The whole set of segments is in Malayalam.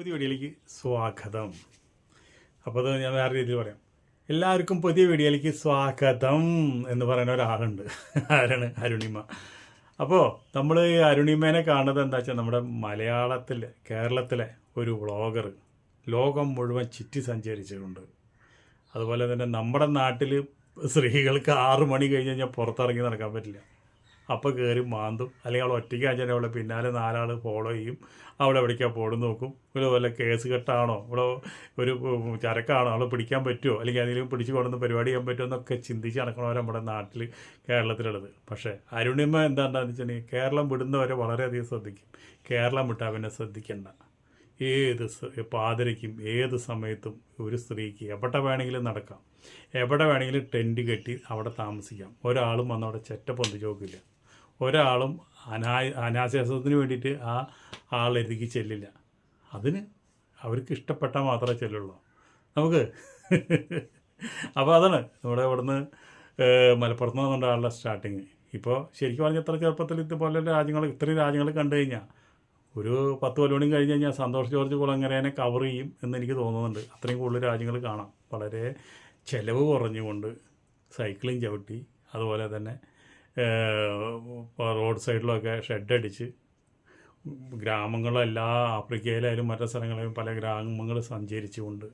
പുതിയ വീഡിയോയിലേക്ക് സ്വാഗതം. അപ്പോൾ അത് ഞാൻ വേറെ രീതിയിൽ പറയാം. എല്ലാവർക്കും പുതിയ വീഡിയോയിലേക്ക് സ്വാഗതം എന്ന് പറയുന്ന ഒരാളുണ്ട്. ആരാണ്? അരുണിമ. അപ്പോൾ നമ്മൾ ഈ അരുണിമേനെ കാണുന്നത് എന്താ വെച്ചാൽ നമ്മുടെ മലയാളത്തിൽ കേരളത്തിലെ ഒരു വ്ളോഗർ ലോകം മുഴുവൻ ചുറ്റി സഞ്ചരിച്ചിട്ടുണ്ട്. അതുപോലെ തന്നെ നമ്മുടെ നാട്ടിൽ സ്ത്രീകൾക്ക് ആറു മണി കഴിഞ്ഞ് കഴിഞ്ഞാൽ പുറത്തിറങ്ങി നടക്കാൻ പറ്റില്ല. അപ്പോൾ കയറി മാന്തും. അല്ലെങ്കിൽ അവൾ ഒറ്റയ്ക്ക് അഞ്ചനെ അവളെ പിന്നാലെ നാലാൾ ഫോളോ ചെയ്യും. അവളെ എവിടേക്കാണ് പോടും നോക്കും. ഇവിടെ വല്ല കേസ് കെട്ടാണോ? ഇവിടെ ഒരു ചരക്കാണോ? അവളെ പിടിക്കാൻ പറ്റുമോ അല്ലെങ്കിൽ അതിലും പിടിച്ച് കൊണ്ടുവന്ന് പരിപാടി ചെയ്യാൻ പറ്റുമോ എന്നൊക്കെ ചിന്തിച്ച് നടക്കണവർ നമ്മുടെ നാട്ടിൽ കേരളത്തിലുള്ളത്. പക്ഷേ അരുണിമ എന്താണെന്ന് വെച്ചിട്ടുണ്ടെങ്കിൽ കേരളം വിടുന്നവരെ വളരെയധികം ശ്രദ്ധിക്കും. കേരളം വിട്ടാൽ പിന്നെ ശ്രദ്ധിക്കേണ്ട. ഏത് പാതിരയ്ക്കും ഏത് സമയത്തും ഒരു സ്ത്രീക്ക് എവിടെ വേണമെങ്കിലും നടക്കാം. എവിടെ വേണമെങ്കിലും ടെന്റ് കെട്ടി അവിടെ താമസിക്കാം. ഒരാളും വന്ന് അവിടെ ചെറ്റ പൊന്തിച്ച് നോക്കില്ല. ഒരാളും അനാ അനാശാസത്തിന് വേണ്ടിയിട്ട് ആ ആളെരുതിക്ക് ചെല്ലില്ല. അതിന് അവർക്ക് ഇഷ്ടപ്പെട്ടാൽ മാത്രമേ ചെല്ലുള്ളൂ. നമുക്ക് അപ്പോൾ അതാണ് നമ്മുടെ ഇവിടുന്ന് മലപ്പുറത്ത് മലപ്പുറത്ത് നിന്നുണ്ട് ആളുടെ സ്റ്റാർട്ടിങ് ഇപ്പോൾ ശരിക്കും പറഞ്ഞാൽ ഇത്ര ചെറുപ്പത്തിൽ ഇതുപോലെ രാജ്യങ്ങൾ ഇത്രയും രാജ്യങ്ങൾ കണ്ടു കഴിഞ്ഞാൽ ഒരു പത്ത് കൊല്ലം കഴിഞ്ഞ് കഴിഞ്ഞാൽ സന്തോഷ് ജോർജ് കുളങ്ങരേനെ കവർ ചെയ്യും എന്ന് എനിക്ക് തോന്നുന്നുണ്ട്. അത്രയും കൂടുതൽ രാജ്യങ്ങൾ കാണാം. വളരെ ചിലവ് കുറഞ്ഞുകൊണ്ട് സൈക്ലിംഗ് ചവിട്ടി. അതുപോലെ തന്നെ റോഡ് സൈഡിലൊക്കെ ഷെഡ് അടിച്ച് ഗ്രാമങ്ങളിലും ആഫ്രിക്കയിലായാലും മറ്റു സ്ഥലങ്ങളിലും പല ഗ്രാമങ്ങൾ സഞ്ചരിച്ചുകൊണ്ട്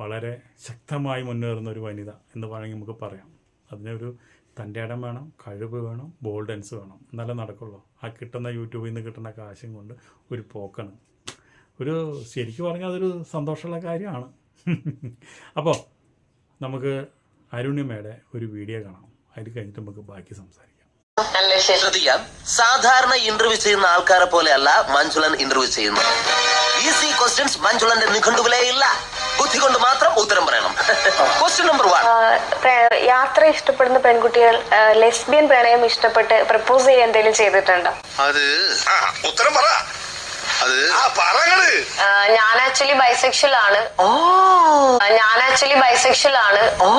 വളരെ ശക്തമായി മുന്നേറുന്ന ഒരു വനിത എന്ന് വേണമെങ്കിൽ നമുക്ക് പറയാം. അതിനൊരു തന്റെ ഇടം വേണം കഴിവ് വേണം ബോൾഡൻസ് വേണം. എന്നാലേ നടക്കുള്ളൂ. ആ കിട്ടുന്ന യൂട്യൂബിൽ നിന്ന് കിട്ടുന്ന കാശും കൊണ്ട് ഒരു പോക്കാണ്. ഒരു ശരിക്കും പറഞ്ഞാൽ അതൊരു സന്തോഷമുള്ള കാര്യമാണ്. അപ്പോൾ നമുക്ക് അരുണിമയുടെ ഒരു വീഡിയോ കാണാം. അതിൽ കഴിഞ്ഞിട്ട് നമുക്ക് ബാക്കി സംസാരിക്കാം. ശ്രദ്ധിക്കാം. സാധാരണ ഇന്റർവ്യൂ ചെയ്യുന്ന ആൾക്കാരെ പോലെയല്ല മഞ്ജുളൻ ഇന്റർവ്യൂ ചെയ്യുന്നത്. ഈസി ക്വസ്റ്റ്യൻസ് മഞ്ജുളന്റെ നിഘണ്ടുവിലേ ഇല്ല. ബുദ്ധി കൊണ്ട് മാത്രം ഉത്തരം പറയണം. ക്വസ്റ്റ്യൻ നമ്പർ വൺ യാത്ര ഇഷ്ടപ്പെടുന്ന പെൺകുട്ടികൾ ലെസ്ബിയൻ പ്രണയം ഇഷ്ടപ്പെട്ട് പ്രപ്പോസ് ചെയ്യാൻ എന്തെങ്കിലും ചെയ്തിട്ടുണ്ടോ? അത് ആ ഉത്തരം പറ. അത് പറങ്ങൾ. ഞാൻ ആക്ച്വലി ബൈസെക്ഷൽ ആണ്. ഓ. ഞാൻ ആക്ച്വലി ബൈസെക്ഷൽ ആണ്. ഓ.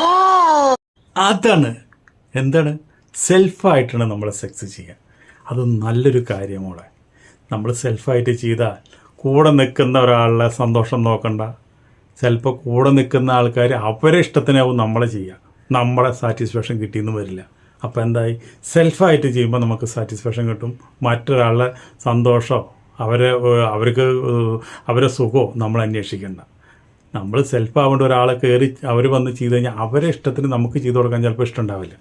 അതാണ്. എന്താണ്? സെൽഫായിട്ടാണ് നമ്മൾ സെക്സ് ചെയ്യുക. അത് നല്ലൊരു കാര്യമോളെ നമ്മൾ സെൽഫായിട്ട് ചെയ്താൽ കൂടെ നിൽക്കുന്ന ഒരാളുടെ സന്തോഷം നോക്കണ്ട. ചിലപ്പോൾ കൂടെ നിൽക്കുന്ന ആൾക്കാർ അവരെ ഇഷ്ടത്തിനാവും നമ്മളെ ചെയ്യുക. നമ്മളെ സാറ്റിസ്ഫാക്ഷൻ കിട്ടിയെന്ന് വരില്ല. അപ്പോൾ എന്തായി? സെൽഫായിട്ട് ചെയ്യുമ്പോൾ നമുക്ക് സാറ്റിസ്ഫാക്ഷൻ കിട്ടും. മറ്റൊരാളുടെ സന്തോഷമോ അവരെ അവർക്ക് അവരെ സുഖമോ നമ്മൾ അന്വേഷിക്കേണ്ട. നമ്മൾ സെൽഫ് ആവേണ്ട ഒരാളെ കയറി അവർ വന്ന് ചെയ്ത് കഴിഞ്ഞാൽ അവരെ ഇഷ്ടത്തിന് നമുക്ക് ചെയ്തു കൊടുക്കാൻ ചിലപ്പോൾ ഇഷ്ടമുണ്ടാവില്ല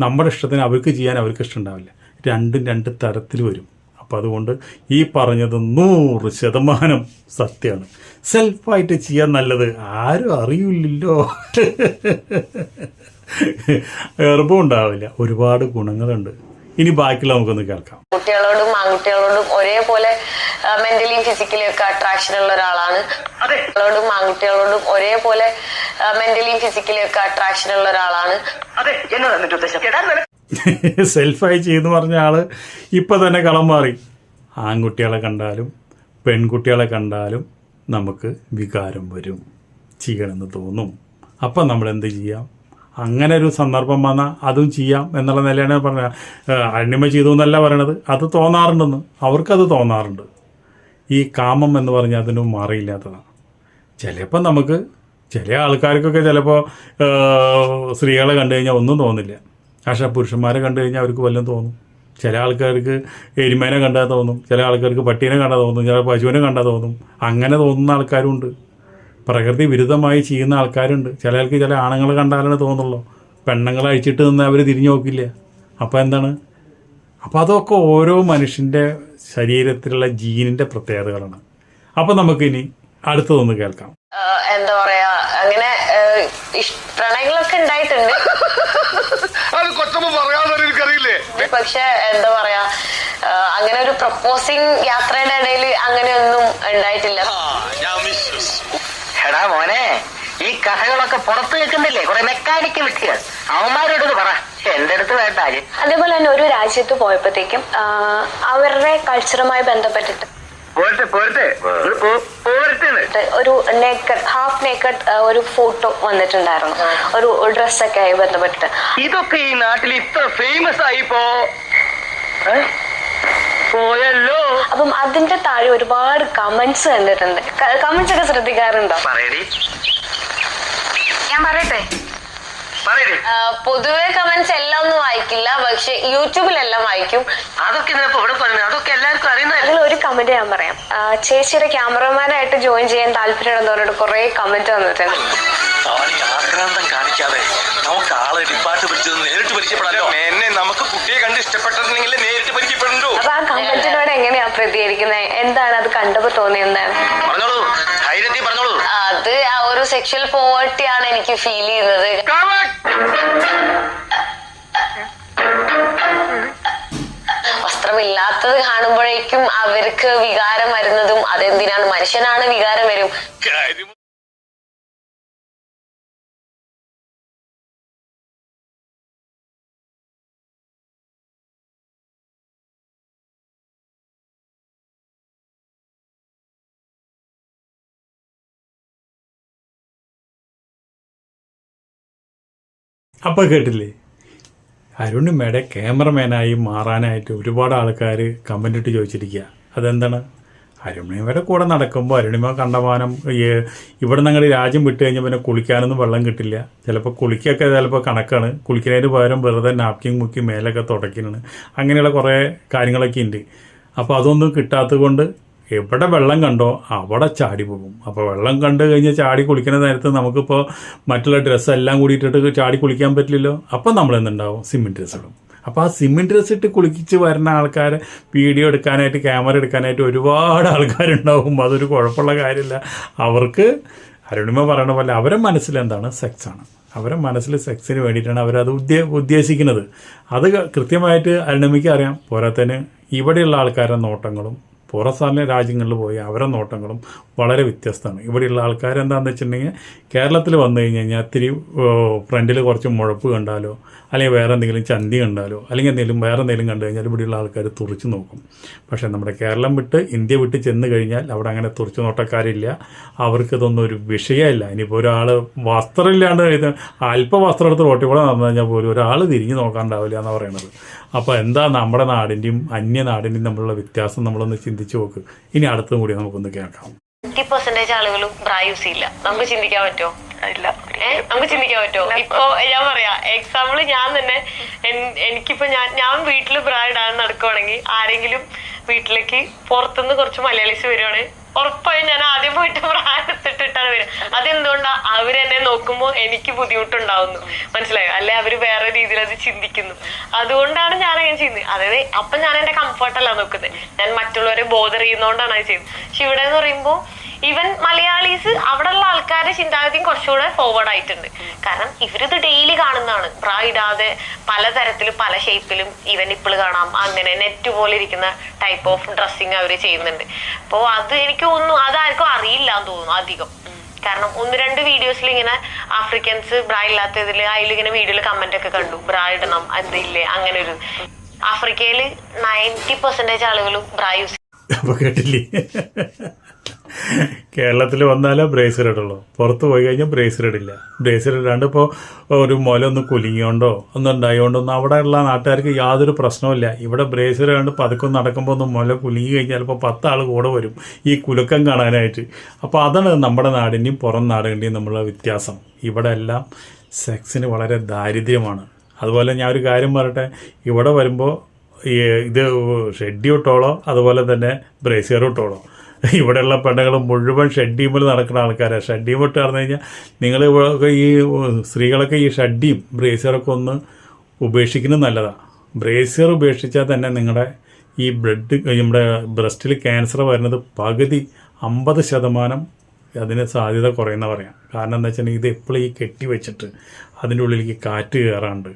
നമ്മുടെ ഇഷ്ടത്തിന് അവർക്ക് ചെയ്യാൻ അവർക്ക് ഇഷ്ടമുണ്ടാവില്ല. രണ്ടും രണ്ട് തരത്തിൽ വരും. അപ്പോൾ അതുകൊണ്ട് ഈ പറഞ്ഞത് നൂറ് ശതമാനം സത്യമാണ്. സെൽഫായിട്ട് ചെയ്യാൻ നല്ലത് ആരും അറിയില്ലല്ലോ. ഗർഭം ഉണ്ടാവില്ല. ഒരുപാട് ഗുണങ്ങളുണ്ട്. ഇനി ബാക്കിയുള്ള നമുക്കൊന്ന് കേൾക്കാം. കുട്ടികളോടും ആൺകുട്ടികളോടും ഒരേപോലെ മെന്റലിയും ഫിസിക്കലിയും ഒക്കെ അട്രാക്ഷൻ ഉള്ള ഒരാളാണ്. കുട്ടികളോടും ആൺകുട്ടികളോടും ഒരേപോലെ മെന്റലിയും ഫിസിക്കലിയും ഒക്കെ അട്രാക്ഷൻ ഉള്ള ഒരാളാണ്. സെൽഫായി ചെയ്യുന്നു പറഞ്ഞ ആൾ ഇപ്പൊ തന്നെ കളം മാറി. ആൺകുട്ടികളെ കണ്ടാലും പെൺകുട്ടികളെ കണ്ടാലും നമുക്ക് വികാരം വരും. ചെയ്യണമെന്ന് തോന്നും. അപ്പം നമ്മൾ എന്ത് ചെയ്യാം? അങ്ങനെ ഒരു സന്ദർഭം വന്നാൽ അതും ചെയ്യാം എന്നുള്ള നിലയാണ് പറഞ്ഞത്. അണിമ ചെയ്തു എന്നല്ല പറയണത്. അത് തോന്നാറുണ്ടെന്ന്. അവർക്കത് തോന്നാറുണ്ട്. ഈ കാമം എന്ന് പറഞ്ഞാൽ അതിനും മാറിയില്ലാത്തതാണ്. ചിലപ്പോൾ നമുക്ക് ചില ആൾക്കാർക്കൊക്കെ ചിലപ്പോൾ സ്ത്രീകളെ കണ്ടു കഴിഞ്ഞാൽ ഒന്നും തോന്നില്ല. പക്ഷേ പുരുഷന്മാരെ കണ്ടു കഴിഞ്ഞാൽ അവർക്ക് വല്ലതും തോന്നും. ചില ആൾക്കാർക്ക് എരുമേനെ കണ്ടാൽ തോന്നും. ചില ആൾക്കാർക്ക് പട്ടീനെ കണ്ടാൽ തോന്നും. ചില പശുവിനെ കണ്ടാൽ തോന്നും. അങ്ങനെ തോന്നുന്ന ആൾക്കാരുണ്ട്. പ്രകൃതി വിരുദ്ധമായി ചെയ്യുന്ന ആൾക്കാരുണ്ട്. ചില ആൾക്ക് ചില ആണുങ്ങൾ കണ്ടാലാണ് തോന്നുള്ളൂ. പെണ്ണുങ്ങൾ അഴിച്ചിട്ട് നിന്ന് അവർ തിരിഞ്ഞു നോക്കില്ല. അപ്പോൾ എന്താണ്? അപ്പോൾ അതൊക്കെ ഓരോ മനുഷ്യന്റെ ശരീരത്തിലുള്ള ജീനിന്റെ പ്രത്യേകതകളാണ്. അപ്പോൾ നമുക്കിനി അടുത്തതൊന്ന് കേൾക്കാം. എന്താ പറയാ അങ്ങനെ പ്രണയങ്ങളൊക്കെ ഉണ്ടായിട്ടുണ്ട്. അത് കൊച്ചമ്മ പറയാതെ എനിക്കറിയില്ലേ? പക്ഷെ എന്താ പറയാ അങ്ങനെ ഒരു പ്രപ്പോസിങ് യാത്രയുടെ ഇടയിൽ അങ്ങനെയൊന്നും ഉണ്ടായിട്ടില്ല. ഞാൻ എടാ മോനെ ഈ കഥകളൊക്കെ പുറത്ത് വെക്കുന്നില്ലേ? കുറെ മെക്കാനിക്ക് വിട്ടുക അവന്മാരോട് പറ. എന്റെ അടുത്ത് വേണ്ട? അതേപോലെ തന്നെ ഒരു രാജ്യത്ത് പോയപ്പോഴത്തേക്കും അവരുടെ കൾച്ചറുമായി ബന്ധപ്പെട്ടിട്ട്. ഒരു നേക്കഡ് ഹാഫ് നേക്കഡ് ഒരു ഫോട്ടോ വന്നിട്ടുണ്ടായിരുന്നു. ഒരു ഡ്രസ്സൊക്കെ ആയി ബന്ധപ്പെട്ടിട്ട്. ഇതൊക്കെ ഈ നാട്ടിൽ ഇത്ര ഫേമസ് ആയിപ്പോ? പോയല്ലോ. അപ്പം അതിന്റെ താഴെ ഒരുപാട് കമന്റ്സ് കണ്ടിട്ടുണ്ട്. കമന്റ്സ് ഒക്കെ ശ്രദ്ധിക്കാറുണ്ടോ? പറയടി. ഞാൻ പറയട്ടെ? പറയടി. പൊതുവെ കമന്റ്സ് എല്ലാം ഒന്നും വായിക്കില്ല പക്ഷെ യൂട്യൂബിലെല്ലാം വായിക്കും. അതൊക്കെ ഇതിനപ്പോ ഇവിടെ അതൊക്കെ എല്ലാവർക്കും അറിയുന്നതല്ലേ അതിൽ ഒരു കമന്റ് ഞാൻ പറയാം. ചേച്ചിയുടെ ക്യാമറമാനായിട്ട് ജോയിൻ ചെയ്യാൻ താല്പര്യമുണ്ടെന്ന് പറഞ്ഞിട്ട് കുറെ കമന്റ് വന്നിട്ടുണ്ട്. കാണിക്കാതെ നമുക്ക് ആളെ ഡിപ്പാർട്ട് പിടിച്ചത് നേരിട്ട് പരിചയപ്പെടാലോ? എന്നെ നമുക്ക് കുട്ടിയെ കണ്ട് ഇഷ്ടപ്പെട്ടിട്ടുണ്ടെങ്കിൽ നേരിട്ട് പരിചയപ്പെടുന്നു അപ്പൊ ആ കമന്റിനോട് എങ്ങനെയാ പ്രതികരിക്കുന്നത് എന്താണ് അത് കണ്ടപ്പോ തോന്നിയത് പറഞ്ഞോളൂ. ധൈര്യത്തിൽ പറഞ്ഞോളൂ. അത് ആ ഒരു സെക്ഷൽ പോവർട്ടി ആണ് എനിക്ക് ഫീൽ ചെയ്യുന്നത്. വസ്ത്രമില്ലാത്തത് കാണുമ്പോഴേക്കും അവർക്ക് വികാരം വരുന്നതും അതെന്തിനാണ്? മനുഷ്യനാണ് വികാരം വരും. അപ്പോൾ കേട്ടില്ലേ? അരുണിമയുടെ ക്യാമറമാനായി മാറാനായിട്ട് ഒരുപാട് ആൾക്കാർ കമന്റ് ഇട്ട് ചോദിച്ചിരിക്കുക അതെന്താണ്? അരുണിമയുടെ കൂടെ നടക്കുമ്പോൾ അരുണിമ കണ്ടമാനം ഇവിടെ ഞങ്ങൾ രാജ്യം വിട്ട് കഴിഞ്ഞാൽ പിന്നെ കുളിക്കാനൊന്നും വെള്ളം കിട്ടില്ല. ചിലപ്പോൾ കുളിക്കൊക്കെ ചിലപ്പോൾ കണക്കാണ്. കുളിക്കുന്നതിന് പകരം വെറുതെ നാപ്കിൻ മുക്കി മേലൊക്കെ തുടയ്ക്കുന്നതാണ് അങ്ങനെയുള്ള കുറേ കാര്യങ്ങളൊക്കെ ഉണ്ട് അപ്പോൾ അതൊന്നും കിട്ടാത്തത് കൊണ്ട് എവിടെ വെള്ളം കണ്ടോ അവിടെ ചാടി പോകും. അപ്പോൾ വെള്ളം കണ്ടു കഴിഞ്ഞാൽ ചാടി കുളിക്കുന്ന നേരത്ത് നമുക്കിപ്പോൾ മറ്റുള്ള ഡ്രസ്സ് എല്ലാം കൂടി ഇട്ടിട്ട് ചാടി കുളിക്കാൻ പറ്റില്ലല്ലോ? അപ്പം നമ്മൾ എന്തുണ്ടാവും? സിമെന്റ് ഡ്രസ്സ് ഇടും. അപ്പോൾ ആ സിമെന്റ് ഡ്രസ്സ് ഇട്ട് കുളിച്ച് വരുന്ന ആൾക്കാർ വീഡിയോ എടുക്കാനായിട്ട് ക്യാമറ എടുക്കാനായിട്ട് ഒരുപാട് ആൾക്കാരുണ്ടാവും. അതൊരു കുഴപ്പമുള്ള കാര്യമില്ല. അവർക്ക് അരുണിമ പറയണ പോലെ അവരെ മനസ്സിലെന്താണ് സെക്സാണ് അവരെ മനസ്സിൽ സെക്സിന് വേണ്ടിയിട്ടാണ് അവരത് ഉദ്ദേ ഉദ്ദേശിക്കുന്നത്. അത് കൃത്യമായിട്ട് അരുണിമയ്ക്ക് അറിയാം. പോരാത്തതിന് ഇവിടെയുള്ള ആൾക്കാരുടെ നോട്ടങ്ങളും പുറസ്ഥാന രാജ്യങ്ങളിൽ പോയി അവരുടെ നോട്ടങ്ങളും വളരെ വ്യത്യസ്തമാണ്. ഇവിടെയുള്ള ആൾക്കാർ എന്താണെന്ന് വെച്ചിട്ടുണ്ടെങ്കിൽ കേരളത്തിൽ വന്നു കഴിഞ്ഞ് കഴിഞ്ഞാൽ ഇത്തിരി ഫ്രണ്ടിൽ കുറച്ച് മുഴപ്പ് കണ്ടാലോ അല്ലെങ്കിൽ വേറെ എന്തെങ്കിലും ചന്തി കണ്ടാലോ അല്ലെങ്കിൽ എന്തെങ്കിലും വേറെ എന്തെങ്കിലും കണ്ടു കഴിഞ്ഞാൽ ഇവിടെയുള്ള ആൾക്കാർ തുറച്ചു നോക്കും. പക്ഷേ നമ്മുടെ കേരളം വിട്ട് ഇന്ത്യ വിട്ട് ചെന്ന് കഴിഞ്ഞാൽ അവിടെ അങ്ങനെ തുറച്ചു നോട്ടക്കാരില്ല. അവർക്കിതൊന്നും ഒരു വിഷയമല്ല. ഇനിയിപ്പോൾ ഒരാൾ വസ്ത്രമില്ലാണ്ട് ഇത് അല്പ വസ്ത്രം എടുത്ത് റോട്ടിൽ കൂടെ നടന്നു കഴിഞ്ഞാൽ പോലും ഒരാൾ തിരിഞ്ഞു നോക്കാണ്ടാവില്ല എന്ന് പറയണത്. അപ്പോൾ എന്താ നമ്മുടെ നാടിന്റെയും അന്യ നാടിന്റെയും തമ്മിലുള്ള വ്യത്യാസം നമ്മളൊന്ന് ചിന്തിച്ചു നോക്ക്. ഇനി അടുത്തും കൂടി നമുക്കൊന്ന് കേൾക്കാം. ഫിഫ്റ്റി പെർസെന്റേജ് ആളുകളും ബ്രാ യൂസ് ചെയ്യില്ല. നമുക്ക് ചിന്തിക്കാൻ പറ്റുമോ? ഇല്ല. നമുക്ക് ചിന്തിക്കാൻ പറ്റുമോ ഇപ്പൊ ഞാൻ പറയാ എക്സാമ്പിൾ ഞാൻ തന്നെ എനിക്കിപ്പോ ഞാൻ ഞാൻ വീട്ടിൽ ബ്രാ ഇടാൻ നടക്കുവാണെങ്കിൽ ആരെങ്കിലും വീട്ടിലേക്ക് പുറത്തുനിന്ന് കുറച്ച് മലയാളീസ് വരുവാണ് ഉറപ്പായും ഞാൻ ആദ്യം പോയിട്ട് പ്രായത്തിട്ടിട്ടാണ് വരും വരിക. അതെന്തുകൊണ്ടാ? അവരെന്നെ നോക്കുമ്പോൾ എനിക്ക് ബുദ്ധിമുട്ടുണ്ടാവുന്നു. മനസ്സിലായോ? അല്ലെ അവർ വേറെ രീതിയിൽ അത് ചിന്തിക്കുന്നു. അതുകൊണ്ടാണ് ഞാൻ അങ്ങനെ ചെയ്യുന്നത്. അതായത് അപ്പൊ ഞാൻ എന്റെ കംഫർട്ടല്ല നോക്കുന്നത്. ഞാൻ മറ്റുള്ളവരെ ബോധർ ചെയ്യുന്നതുകൊണ്ടാണ് അത് ചെയ്യുന്നത്. പക്ഷെ ഇവിടെ എന്ന് പറയുമ്പോൾ ഈവൻ മലയാളീസ് അവിടെ ഉള്ള ആൾക്കാരുടെ ചിന്താഗതിയും കുറച്ചുകൂടെ ഫോർവേഡ് ആയിട്ടുണ്ട്. കാരണം ഇവരിത് ഡെയിലി കാണുന്നതാണ്. ബ്രാ ഇടാതെ പലതരത്തിലും പല ഷേപ്പിലും ഈവൻ ഇപ്പോൾ കാണാം. അങ്ങനെ നെറ്റ് പോലെ ഇരിക്കുന്ന ടൈപ്പ് ഓഫ് ഡ്രസ്സിങ് അവർ ചെയ്യുന്നുണ്ട്. അപ്പോൾ അത് എനിക്ക് തോന്നുന്നു അതാർക്കും അറിയില്ല എന്ന് തോന്നുന്നു അധികം. കാരണം ഒന്ന് രണ്ട് വീഡിയോസിൽ ഇങ്ങനെ ആഫ്രിക്കൻസ് ബ്രാ ഇല്ലാത്തതിൽ അതിലിങ്ങനെ വീഡിയോയിൽ കമന്റ് ഒക്കെ കണ്ടു. ബ്രാ ഇടണം അതില്ലേ അങ്ങനെ ഒരു ആഫ്രിക്കയിൽ നയന്റി പെർസെന്റേജ് ആളുകളും ബ്രാ യൂസ് അപ്പോൾ കേട്ടില്ലേ? കേരളത്തിൽ വന്നാലേ ബ്രേസർ ഇടുള്ളൂ. പുറത്ത് പോയി കഴിഞ്ഞാൽ ബ്രേസർ ഇടില്ല. ബ്രേസർ ഇടാണ്ട് ഇപ്പോൾ ഒരു മുല ഒന്ന് കുലുങ്ങിയോണ്ടോ ഒന്നും ഉണ്ടായോണ്ടോ ഒന്നും അവിടെയുള്ള നാട്ടുകാർക്ക് യാതൊരു പ്രശ്നവുമില്ല ഇവിടെ ബ്രേസർ കണ്ട് പതുക്കെ നടക്കുമ്പോൾ ഒന്ന് മുല കുലുങ്ങി കഴിഞ്ഞാൽ ഇപ്പോൾ പത്താൾ കൂടെ വരും ഈ കുലുക്കം കാണാനായിട്ട്. അപ്പോൾ അതാണ് നമ്മുടെ നാടിന്റെയും പുറം നാടിന്റെയും നമ്മളുടെ വ്യത്യാസം. ഇവിടെ എല്ലാം സെക്സിന് വളരെ ദാരിദ്ര്യമാണ്. അതുപോലെ ഞാൻ ഒരു കാര്യം പറയട്ടെ ഇവിടെ വരുമ്പോൾ ഇത് ഷെഡ്ഡി ഇട്ടോളോ അതുപോലെ തന്നെ ബ്രേസിയർ ഇട്ടോളോ. ഇവിടെയുള്ള പെണ്ണുങ്ങൾ മുഴുവൻ ഷെഡ്ഡീമിൽ നടക്കുന്ന ആൾക്കാരാണ് ഷഡ്ഡിയും ഇട്ട് പറഞ്ഞു കഴിഞ്ഞാൽ നിങ്ങൾ ഈ സ്ത്രീകളൊക്കെ ഈ ഷഡ്ഡീം ബ്രേസിയറൊക്കെ ഒന്ന് ഉപേക്ഷിക്കുന്നത് നല്ലതാണ് ബ്രേസിയർ ഉപേക്ഷിച്ചാൽ തന്നെ നിങ്ങളുടെ ഈ ബ്ലഡ് നമ്മുടെ ബ്രസ്റ്റിൽ ക്യാൻസർ വരുന്നത് പകുതി അമ്പത് ശതമാനം അതിന് സാധ്യത കുറയുന്ന പറയാം. കാരണം എന്താ വെച്ചിട്ടുണ്ടെങ്കിൽ ഇത് എപ്പോഴും ഈ കെട്ടി വെച്ചിട്ട് അതിന്റെ ഉള്ളിലേക്ക് കാറ്റ് കയറാണ്ട്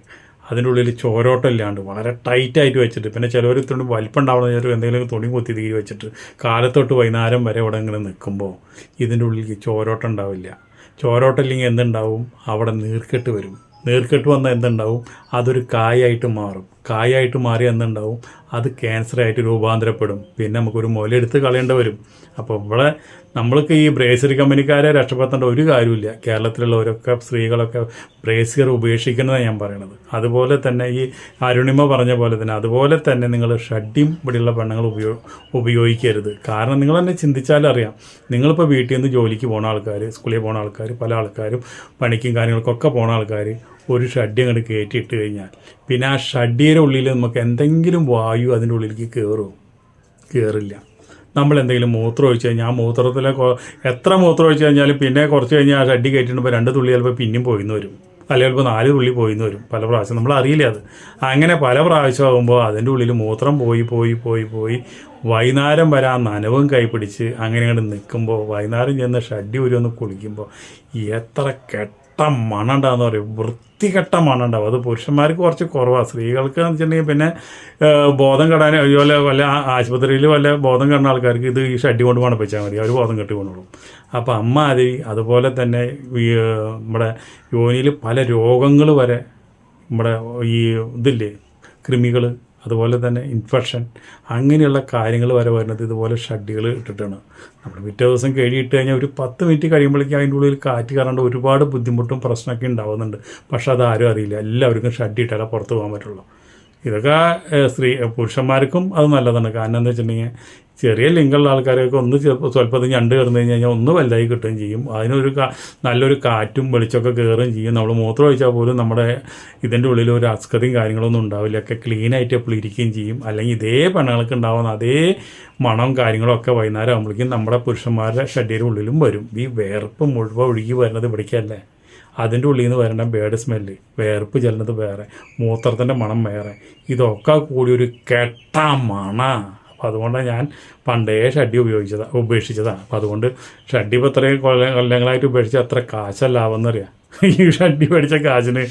അതിന്റെ ഉള്ളിൽ ചോരോട്ടം ഇല്ലാണ്ട് വളരെ ടൈറ്റായിട്ട് വെച്ചിട്ട് പിന്നെ ചിലവർ തുണി വലിപ്പം ഉണ്ടാവണം ചിലർ എന്തെങ്കിലും തുണി കൊത്തി തീരി വെച്ചിട്ട് കാലത്തൊട്ട് വൈകുന്നേരം വരെ ഇവിടെ ഇങ്ങനെ നിൽക്കുമ്പോൾ ഇതിന്റെ ഉള്ളിൽ ചോരോട്ടം ഉണ്ടാവില്ല. ചോരോട്ടം ഇല്ലെങ്കിൽ എന്തുണ്ടാവും? അവിടെ നീർക്കെട്ട് വരും. നീർക്കെട്ട് വന്നാൽ എന്തുണ്ടാവും? അതൊരു കായായിട്ട് മാറും. കായായിട്ട് മാറി എന്നുണ്ടാവും അത് ക്യാൻസറായിട്ട് രൂപാന്തരപ്പെടും. പിന്നെ നമുക്കൊരു മുലയെടുത്ത് കളയേണ്ടി വരും. അപ്പോൾ ഇവിടെ നമ്മൾക്ക് ഈ ബ്രേസറി കമ്പനിക്കാരെ രക്ഷപ്പെടുത്തേണ്ട ഒരു കാര്യമില്ല കേരളത്തിലുള്ളവരൊക്കെ സ്ത്രീകളൊക്കെ ബ്രേസിയർ ഉപേക്ഷിക്കുന്നതാണ് ഞാൻ പറയണത്. അതുപോലെ തന്നെ ഈ അരുണിമ പറഞ്ഞ പോലെ തന്നെ അതുപോലെ തന്നെ നിങ്ങൾ ഷഡ്ഡിയും ഇവിടെയുള്ള പെണ്ണുങ്ങൾ ഉപയോ ഉപയോഗിക്കരുത്. കാരണം നിങ്ങൾ തന്നെ ചിന്തിച്ചാലറിയാം നിങ്ങളിപ്പോൾ വീട്ടിൽ നിന്ന് ജോലിക്ക് പോണ ആൾക്കാർ സ്കൂളിൽ പോണ ആൾക്കാർ പല ആൾക്കാരും പണിക്കും കാര്യങ്ങൾക്കൊക്കെ പോണ ആൾക്കാർ ഒരു ഷഡ്ഡി അങ്ങോട്ട് കയറ്റിയിട്ട് കഴിഞ്ഞാൽ പിന്നെ ആ ഷഡ്ഡിയുടെ ഉള്ളിൽ നമുക്ക് എന്തെങ്കിലും വായു അതിന്റെ ഉള്ളിലേക്ക് കയറുമോ കയറില്ല നമ്മൾ എന്തെങ്കിലും മൂത്രം ഒഴിച്ച് കഴിഞ്ഞാൽ ആ മൂത്രത്തിലെ എത്ര മൂത്രം ഒഴിച്ച് കഴിഞ്ഞാലും പിന്നെ കുറച്ച് കഴിഞ്ഞാൽ ആ ഷഡ്ഡി കയറ്റിടുമ്പോൾ രണ്ട് തുള്ളി ചിലപ്പോൾ പിന്നെയും പോയിന്ന് വരും. അല്ലെങ്കിൽ ചിലപ്പോൾ നാല് തുള്ളി പോയിന്ന് വരും. പല പ്രാവശ്യം. നമ്മൾ അറിയില്ല അത്. അങ്ങനെ പല പ്രാവശ്യം ആകുമ്പോൾ അതിന്റെ ഉള്ളിൽ മൂത്രം പോയി പോയി പോയി പോയി വൈകുന്നേരം വരാൻ നനവും കൈപ്പിടിച്ച് അങ്ങനെ അങ്ങോട്ട് നിൽക്കുമ്പോൾ വൈകുന്നേരം ചെന്ന് ഷഡ്ഡി ഒരു ഒന്ന് കുളിക്കുമ്പോൾ എത്ര കെട്ട മണം ഉണ്ടാകുന്ന പറയും. വൃത്തികെട്ട മണം അത് പുരുഷന്മാർക്ക് കുറച്ച് കുറവാണ് സ്ത്രീകൾക്ക് എന്ന് വെച്ചിട്ടുണ്ടെങ്കിൽ പിന്നെ ബോധം കെടാൻ അതുപോലെ വല്ല ആശുപത്രിയിൽ വല്ല ബോധം കെടുന്ന ആൾക്കാർക്ക് ഇത് ഈ ഷഡ്ഡി കൊണ്ട് മണപ്പിച്ചാൽ മതി. അവർ ബോധം കെട്ടി കൊണ്ടോളും അപ്പോൾ അമ്മ അത് അതുപോലെ തന്നെ നമ്മുടെ യോനിയിൽ പല രോഗങ്ങൾ വരെ നമ്മുടെ ഈ ഇതില്ലേ കൃമികൾ അതുപോലെ തന്നെ ഇൻഫെക്ഷൻ അങ്ങനെയുള്ള കാര്യങ്ങൾ വരെ വരുന്നത് ഇതുപോലെ ഷഡ്ഡികൾ ഇട്ടിട്ടാണ്. നമ്മൾ പിറ്റേ ദിവസം കഴുകിയിട്ട് കഴിഞ്ഞാൽ ഒരു പത്ത് മിനിറ്റ് കഴിയുമ്പോഴേക്കും അതിന്റെ ഉള്ളിൽ കാറ്റ് കയറാണ്ട് ഒരുപാട് ബുദ്ധിമുട്ടും പ്രശ്നമൊക്കെ ഉണ്ടാവുന്നുണ്ട്. പക്ഷേ അതാരും അറിയില്ല. എല്ലാവർക്കും ഷഡ്ഡി ഇട്ടാലേ പുറത്ത് പോകാൻ പറ്റുള്ളൂ. ഇതൊക്കെ സ്ത്രീ പുരുഷന്മാർക്കും അത് നല്ലതാണ്. കാരണം എന്താ വെച്ചിട്ടുണ്ടെങ്കിൽ ചെറിയ ലിങ്കുള്ള ആൾക്കാരൊക്കെ ഒന്ന് ചിലപ്പോൾ സ്വല്പത് ഞണ്ട് കിടന്നു കഴിഞ്ഞ് കഴിഞ്ഞാൽ ഒന്ന് വലുതായി കിട്ടുകയും ചെയ്യും. അതിനൊരു നല്ലൊരു കാറ്റും വെളിച്ചമൊക്കെ കയറുകയും ചെയ്യും. നമ്മൾ മൂത്രം ഒഴിച്ചാൽ പോലും നമ്മുടെ ഇതിന്റെ ഉള്ളിൽ ഒരു അസ്കതയും കാര്യങ്ങളൊന്നും ഉണ്ടാവില്ല. ഒക്കെ ക്ലീനായിട്ട് എപ്പോഴും ഇരിക്കുകയും ചെയ്യും. അല്ലെങ്കിൽ ഇതേ പെണ്ണുങ്ങൾക്ക് ഉണ്ടാവുന്ന അതേ മണം കാര്യങ്ങളൊക്കെ വൈകുന്നേരം ആകുമ്പോഴേക്കും നമ്മുടെ പുരുഷന്മാരുടെ ഷഡ്ഡിയുടെ ഉള്ളിലും വരും. ഈ വേർപ്പ് മുഴുവൻ ഒഴുകി വരുന്നത് ഇവിടേക്കല്ലേ? അതിന്റെ ഉള്ളിൽ നിന്ന് വരേണ്ട ബേഡ് സ്മെല്ല് വേർപ്പ് ചെല്ലുന്നത് വേറെ മൂത്രത്തിന്റെ മണം വേറെ. ഇതൊക്കെ കൂടി ഒരു കെട്ട മണ. അപ്പോൾ അതുകൊണ്ടാണ് ഞാൻ പണ്ടേ ഷഡ്ഡി ഉപയോഗിച്ചതാണ് ഉപേക്ഷിച്ചതാണ്. അപ്പോൾ അതുകൊണ്ട് ഷഡ്ഡി ഇപ്പോൾ ഇത്രയും കൊല്ല കൊല്ലങ്ങളായിട്ട് ഉപേക്ഷിച്ച എത്ര കാശല്ലാവെന്നറിയാം. ഈ ഷഡി മേടിച്ച കാശിന്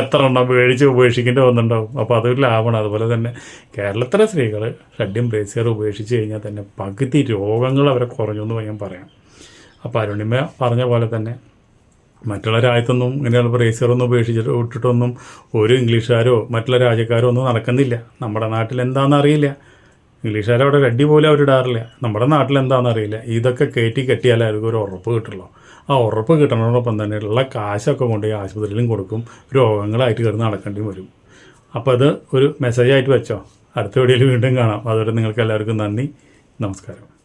എത്ര എണ്ണം മേടിച്ച് ഉപേക്ഷിക്കേണ്ടി വന്നിട്ടുണ്ടാവും. അപ്പോൾ അതൊരു ലാഭമാണ്. അതുപോലെ തന്നെ കേരളത്തിലെ സ്ത്രീകൾ ഷഡ്ഡിയും ബ്രേസിയർ ഉപേക്ഷിച്ച് കഴിഞ്ഞാൽ തന്നെ പകുതി രോഗങ്ങൾ അവരെ കുറഞ്ഞു എന്ന് ഞാൻ പറയാം. അപ്പോൾ അരുണിമ പറഞ്ഞ പോലെ തന്നെ മറ്റുള്ള രാജ്യത്തൊന്നും ഇങ്ങനെയുള്ള ബ്രേസറൊന്നും ഉപേക്ഷിച്ചിട്ട് വിട്ടിട്ടൊന്നും ഒരു ഇംഗ്ലീഷുകാരോ മറ്റുള്ള രാജ്യക്കാരോ ഒന്നും നടക്കുന്നില്ല. നമ്മുടെ നാട്ടിൽ എന്താണെന്ന് അറിയില്ല. ഇംഗ്ലീഷുകാർ അവിടെ കഡ്ഡി പോലും അവർ ഇടാറില്ല. നമ്മുടെ നാട്ടിൽ എന്താണെന്ന് അറിയില്ല ഇതൊക്കെ കയറ്റി കെട്ടിയാലേ അവർക്ക് ഒരു ഉറപ്പ് കിട്ടുള്ളൂ. ആ ഉറപ്പ് കിട്ടണതോടൊപ്പം തന്നെ ഉള്ള കാശൊക്കെ കൊണ്ട് ഈ ആശുപത്രിയിലും കൊടുക്കും. രോഗങ്ങളായിട്ട് കിടന്ന് നടക്കേണ്ടി വരും. അപ്പോൾ അത് ഒരു മെസ്സേജായിട്ട് വെച്ചോ. അടുത്ത വീഡിയോയിൽ വീണ്ടും കാണാം. അതുവരെ നിങ്ങൾക്ക് എല്ലാവർക്കും നന്ദി. നമസ്കാരം.